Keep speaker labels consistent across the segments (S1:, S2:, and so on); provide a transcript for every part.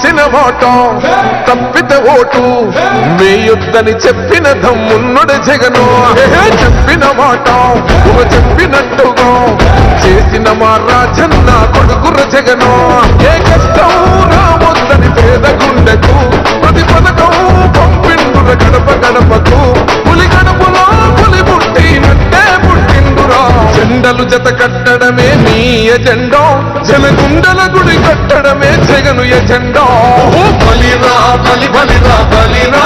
S1: ఇచ్చిన మాట తప్పిత ఓటు. వేయొద్దని చెప్పిన దమ్మున్నడు జగను. చెప్పిన మాట చెప్పినట్టుగా. చేసిన మా రాజన్న కొడుకుర జగను. జెండలు కట్టడమే నీ ఎజెండా. జనగుండల గుడి కట్టడమే జగను ఎజెండా. బలిరా బలి బలిరా. బలిరా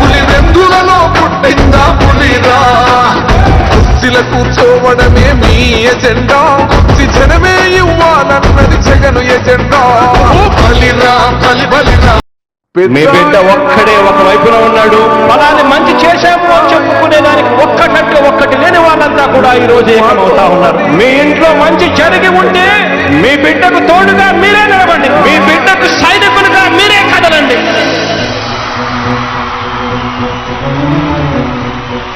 S1: పులి వెందులలో పుట్టిందా పులిరా. కుర్చీల కూర్చోవడమే మీ ఎజెండా. కుర్చి జనమే ఇవ్వాలన్నది జగను ఎజెండా. బలిరా బలి బలిరా
S2: మీ బిడ్డ ఒక్కడే ఒక వైపున ఉన్నాడు. ఫలాన్ని మంచి చేశాము కూడా ఈ రోజు ఏకమవుతా ఉన్నారు. మీ ఇంట్లో మంచి చెరిగి ఉంటే మీ బిడ్డకు తోడుగా మీరే నిలబండి మీ బిడ్డకు సైనికులుగా మీరే కదలండి.